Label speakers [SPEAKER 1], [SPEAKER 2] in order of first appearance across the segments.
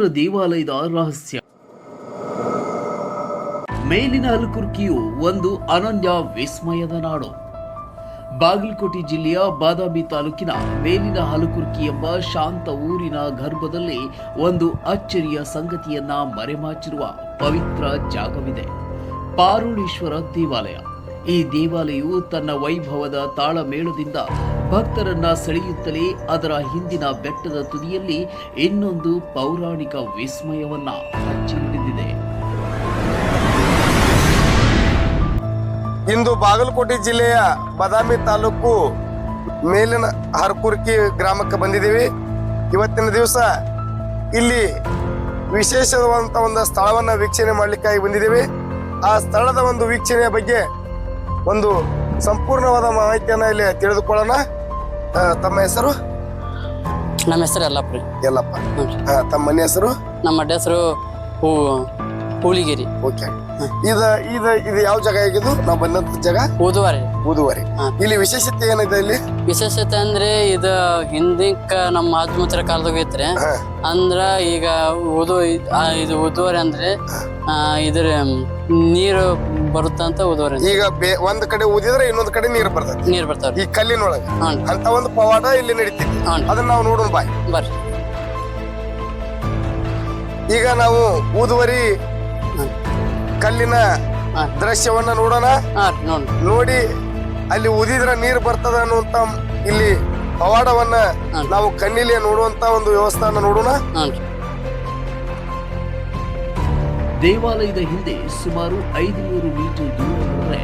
[SPEAKER 1] ದೇವರ ದೇವಾಲಯದ ರಹಸ್ಯ. ಮೇಲಿನ ಹಲಕುರ್ಕಿಯು ಒಂದು ಅನನ್ಯ ವಿಸ್ಮಯದ ನಾಡು. ಬಾಗಲಕೋಟೆ ಜಿಲ್ಲೆಯ ಬಾದಾಮಿ ತಾಲೂಕಿನ ಮೇಲಿನ ಹಲಕುರ್ಕಿ ಎಂಬ ಶಾಂತ ಊರಿನ ಗರ್ಭದಲ್ಲಿ ಒಂದು ಅಚ್ಚರಿಯ ಸಂಗತಿಯನ್ನ ಮರೆಮಾಚಿರುವ ಪವಿತ್ರ ಜಾಗವಿದೆ. ಪಾರುಳೇಶ್ವರ ದೇವಾಲಯ. ಈ ದೇವಾಲಯವು ತನ್ನ ವೈಭವದ ತಾಳಮೇಳದಿಂದ ಭಕ್ತರನ್ನ ಸೆಳೆಯುತ್ತಲೇ ಅದರ ಹಿಂದಿನ ಬೆಟ್ಟದ ತುದಿಯಲ್ಲಿ ಇನ್ನೊಂದು ಪೌರಾಣಿಕ ವಿಸ್ಮಯವನ್ನ ಹಚ್ಚಿ
[SPEAKER 2] ಇಂದು ಬಾಗಲಕೋಟೆ ಜಿಲ್ಲೆಯ ಬದಾಮಿ ತಾಲೂಕು ಮೇಲಿನ ಹರ್ಕುರ್ಕಿ ಗ್ರಾಮಕ್ಕೆ ಬಂದಿದ್ದೀವಿ. ಇವತ್ತಿನ ದಿವಸ ಇಲ್ಲಿ ವಿಶೇಷವಾದಂಥ ಒಂದು ಸ್ಥಳವನ್ನು ವೀಕ್ಷಣೆ ಮಾಡಲಿಕ್ಕಾಗಿ ಬಂದಿದ್ದೀವಿ. ಆ ಸ್ಥಳದ ಒಂದು ವೀಕ್ಷಣೆಯ ಬಗ್ಗೆ ಒಂದು ಸಂಪೂರ್ಣವಾದ ಮಾಹಿತಿಯನ್ನು ಇಲ್ಲಿ ತಿಳಿದುಕೊಳ್ಳೋಣ. ಆ, ತಮ್ಮ ಹೆಸರು?
[SPEAKER 3] ನಮ್ಮ ಹೆಸರು ಎಲ್ಲಪ್ಪ ರೀ
[SPEAKER 2] ಎಲ್ಲಪ್ಪ
[SPEAKER 3] ಹ್ಞೂ
[SPEAKER 2] ಆ, ತಮ್ಮ ಮನೆ ಹೆಸರು?
[SPEAKER 3] ನಮ್ಮ ಅಡ್ಡ ಹೆಸರು ಹೂ ಹೂಲಿಗಿರಿ
[SPEAKER 2] ಓಕೆ ಇದು ಇದು ಇದು ಯಾವ ಜಾಗ ಆಗಿದ್ದು ನಾವು ಬಂದಂತ ಜಾಗ? ಬುಧವಾರಿ
[SPEAKER 3] ಬುಧವಾರಿ.
[SPEAKER 2] ಇಲ್ಲಿ ವಿಶೇಷತೆ ಏನಿದೆ ಇಲ್ಲಿ?
[SPEAKER 3] ವಿಶೇಷತೆ ಅಂದ್ರೆ ಇದು ಹಿಂದಿಕ್ಕ ನಮ್ಮ ಆತ್ಮತ್ರ ಕಾಲದಾಗ ಐತ್ರಿ
[SPEAKER 2] ಹಾ.
[SPEAKER 3] ಅಂದ್ರ ಈಗ ಉದು ಇದು ಉದುವಾರಿ ಅಂದ್ರೆ ಇದ್ರ ನೀರು ಬರುತ್ತಂತ ಉದುವಾರಿ.
[SPEAKER 2] ಈಗ ಒಂದ್ ಕಡೆ ಊದಿದ್ರೆ ಇನ್ನೊಂದ್ ಕಡೆ ನೀರು ಬರ್ತದೆ.
[SPEAKER 3] ನೀರು ಬರ್ತಾವ
[SPEAKER 2] ಈ ಕಲ್ಲಿನೊಳಗೆ. ಅಂತ ಒಂದು ಪವಾಡ ಇಲ್ಲಿ
[SPEAKER 3] ನಡೀತೀವಿ
[SPEAKER 2] ಅದನ್ನ ನಾವು ನೋಡೋಣ ಬಾಯ್.
[SPEAKER 3] ಬರ್ರಿ.
[SPEAKER 2] ಈಗ ನಾವು ಊದುವರಿ
[SPEAKER 3] ಹ್ಮ್.
[SPEAKER 2] ಕಲ್ಲಿನ. ದೃಶ್ಯವನ್ನ ನೋಡೋಣ. ನೋಡಿ. ಅಲ್ಲಿ ಉದಿದ್ರ ನೀರ್ ಬರ್ತದ ಅನ್ನುವಂತ ಇಲ್ಲಿ ಪವಾಡವನ್ನ ನಾವು ಕಣ್ಣಿಲೆ ನೋಡುವಂತ ಒಂದು ವ್ಯವಸ್ಥೆಯನ್ನ ನೋಡೋಣ.
[SPEAKER 1] ದೇವಾಲಯದ ಹಿಂದೆ ಸುಮಾರು ಐದುನೂರು ಮೀಟರ್ ದೂರ ಹೋದರೆ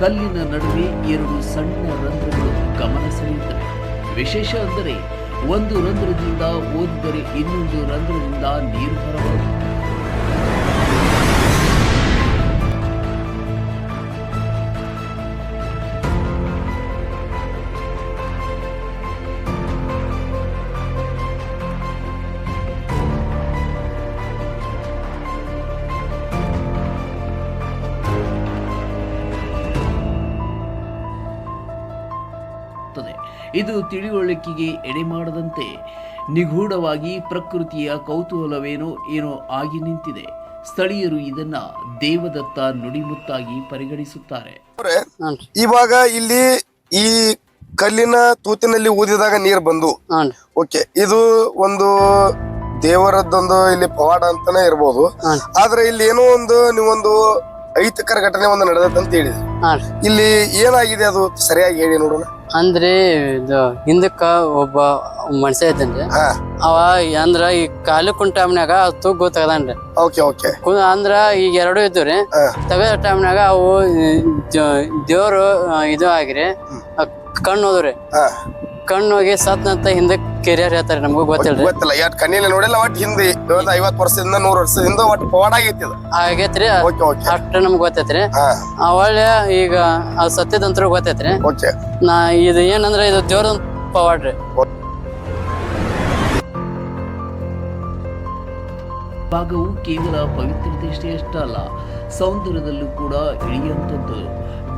[SPEAKER 1] ಕಲ್ಲಿನ ನಡುವೆ ಎರಡು ಸಣ್ಣ ರಂಧ್ರಗಳು ಗಮನ ಸೆಳೆಯುತ್ತವೆ. ವಿಶೇಷ ಅಂದರೆ ಒಂದು ರಂಧ್ರದಿಂದ ಓದಿದರೆ ಇನ್ನೊಂದು ರಂಧ್ರದಿಂದ ನೀರು ಹೊರಬರುತ್ತದೆ. ಇದು ತಿಳಿವಳಿಕೆಗೆ ಎಡೆ ಮಾಡದಂತೆ ನಿಗೂಢವಾಗಿ ಪ್ರಕೃತಿಯ ಕೌತೂಹಲವೇನೋ ಏನೋ ಆಗಿ ನಿಂತಿದೆ. ಸ್ಥಳೀಯರು ಇದನ್ನ ದೇವದತ್ತ ನುಡಿಮುತ್ತಾಗಿ ಪರಿಗಣಿಸುತ್ತಾರೆ.
[SPEAKER 2] ಇವಾಗ ಇಲ್ಲಿ ಈ ಕಲ್ಲಿನ ತೂತಿನಲ್ಲಿ ಊದಿದಾಗ ನೀರು ಬಂದು. ಓಕೆ ಇದು ಒಂದು ದೇವರದ್ದೊಂದು ಇಲ್ಲಿ ಪವಾಡ ಅಂತಾನೆ ಇರ್ಬೋದು. ಆದ್ರೆ ಇಲ್ಲಿ ಏನೋ ಒಂದು ನೀವೊಂದು ಐತಕರ ಘಟನೆ ಒಂದು ನಡೆದಂತ ಹೇಳಿದ್ರಿ. ಇಲ್ಲಿ ಏನಾಗಿದೆ ಅದು? ಸರಿಯಾಗಿ ಹೇಳಿ ನೋಡೋಣ.
[SPEAKER 3] ಅಂದ್ರೆ ಇದು ಹಿಂದಕ್ಕ ಒಬ್ಬ ಮನುಷ್ಯ ಇದ್ದಾನ್ರಿ.
[SPEAKER 2] ಹಾ.
[SPEAKER 3] ಅವ ಅಂದ್ರ ಈ ಕಾಲು ಕುಂಟ ಟೈಮ್ನಾಗ ತೂಗ್ ಗೊತ್ತಾಗದನ್ರಿ
[SPEAKER 2] ಓಕೆ ಓಕೆ.
[SPEAKER 3] ಕು- ಅಂದ್ರ ಈಗ ಎರಡು ಇದ್ದು ರೀ
[SPEAKER 2] ಹಾ.
[SPEAKER 3] ತೆಗೆದ ಟೈಮ್ನಾಗ ಅವು ದೇವ್ರು ಇದು ಆಗಿರಿ. ಕಣ್ಣು ಹೋದ್ರಿ
[SPEAKER 2] ಹಾ.
[SPEAKER 3] ಕಣ್ಣು ಹೋಗಿ ಸತ್ನಂತ ಹಿಂದಕ್ಕೆ ಕೆರಿಯರ್ ಹೇಳ್ತಾರೆ ನಮಗೂ ಗೊತ್ತಿಲ್ರಿ.
[SPEAKER 2] ಗೊತ್ತಿಲ್ಲ ಯಾಟ್ ಕಣ್ಣಿಲ್ಲ ನೋಡಿಲ್ಲ ಒಟ್ಟು ಹಿಂದೆ ಐವತ್ ಐವತ್ತು ವರ್ಷದಿಂದ ನೂರು ವರ್ಷದಿಂದ ಒಟ್ಟು ಪವಾಡ ಆಗೈತಿ ಅದು
[SPEAKER 3] ಆಗೈತ್ರಿ
[SPEAKER 2] ಓಕೆ ಓಕೆ
[SPEAKER 3] ಅಷ್ಟ ನಮ್ಗೆ ಗೊತ್ತೈತ್ರಿ.
[SPEAKER 2] ಹಾ.
[SPEAKER 3] ಆ ಒಳ್ಳೆ ಈಗ ಅದು ಸತ್ಯದಂತ್ರ ಗೊತ್ತೈತ್ರಿ.
[SPEAKER 2] ಓಕೆ
[SPEAKER 3] ನಾ ಇದು ಏನಂದ್ರೆ ಇದು ದೇವ್ರ ಪವಾಡ್ರಿ.
[SPEAKER 1] ಭಾಗವು ಕೇವಲ ಪವಿತ್ರತೆಯಷ್ಟೇ ಅಲ್ಲ ಸೌಂದರ್ಯದಲ್ಲೂ ಕೂಡ ಇಳಿಯುವಂಥದ್ದು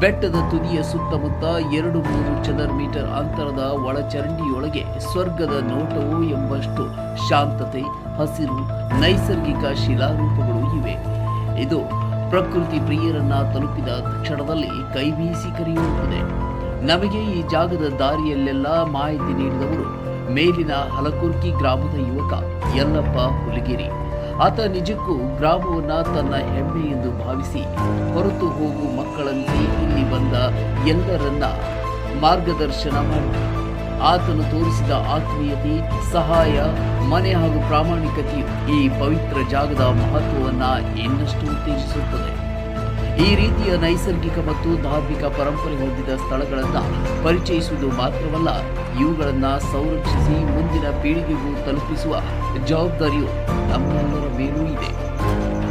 [SPEAKER 1] ಬೆಟ್ಟದ ತುದಿಯ ಸುತ್ತಮುತ್ತ ಎರಡು ಮೂರು ಚದರ್ ಮೀಟರ್ ಅಂತರದ ಒಳಚರಂಡಿಯೊಳಗೆ ಸ್ವರ್ಗದ ನೋಟವು ಎಂಬಷ್ಟು ಶಾಂತತೆ, ಹಸಿರು, ನೈಸರ್ಗಿಕ ಶಿಲಾರೂಪಗಳು ಇವೆ. ಇದು ಪ್ರಕೃತಿ ಪ್ರಿಯರನ್ನ ತಲುಪಿದ ಕ್ಷಣದಲ್ಲಿ ಕೈಬೀಸಿ ಕರೆಯುತ್ತದೆ ನಮಗೆ ಈ ಜಾಗದ ದಾರಿಯಲ್ಲೆಲ್ಲ ಮಾಹಿತಿ ನೀಡಿದವರು ಮೇಲಿನ ಹಲಕುರ್ಕಿ ಗ್ರಾಮದ ಯುವಕ ಯಲ್ಲಪ್ಪ ಹುಲಿಗಿರಿ. ಆತ ನಿಜಕ್ಕೂ ಗ್ರಾಮವನ್ನ ತನ್ನ ಹೆಮ್ಮೆ ಎಂದು ಭಾವಿಸಿ ಹೊರತು ಹೋಗು ಮಕ್ಕಳಂತೆ ಬಂದ ಎಲ್ಲರನ್ನ ಮಾರ್ಗದರ್ಶನ ಮಾಡಿದ ಆತನು ತೋರಿಸಿದ ಆತ್ಮೀಯತೆ, ಸಹಾಯ, ಮನೆ ಹಾಗೂ ಪ್ರಾಮಾಣಿಕತೆಯು ಈ ಪವಿತ್ರ ಜಾಗದ ಮಹತ್ವವನ್ನು ಇನ್ನಷ್ಟು ಉತ್ತೇಜಿಸುತ್ತದೆ. ಈ ರೀತಿಯ ನೈಸರ್ಗಿಕ ಮತ್ತು ಧಾರ್ಮಿಕ ಪರಂಪರೆ ಹೊಂದಿದ ಸ್ಥಳಗಳನ್ನು ಪರಿಚಯಿಸುವುದು ಮಾತ್ರವಲ್ಲ, ಇವುಗಳನ್ನು ಸಂರಕ್ಷಿಸಿ ಮುಂದಿನ ಪೀಳಿಗೆಗೂ ತಲುಪಿಸುವ ಜವಾಬ್ದಾರಿಯು ನಮ್ಮೆಲ್ಲರ ಮೇಲೂ ಇದೆ.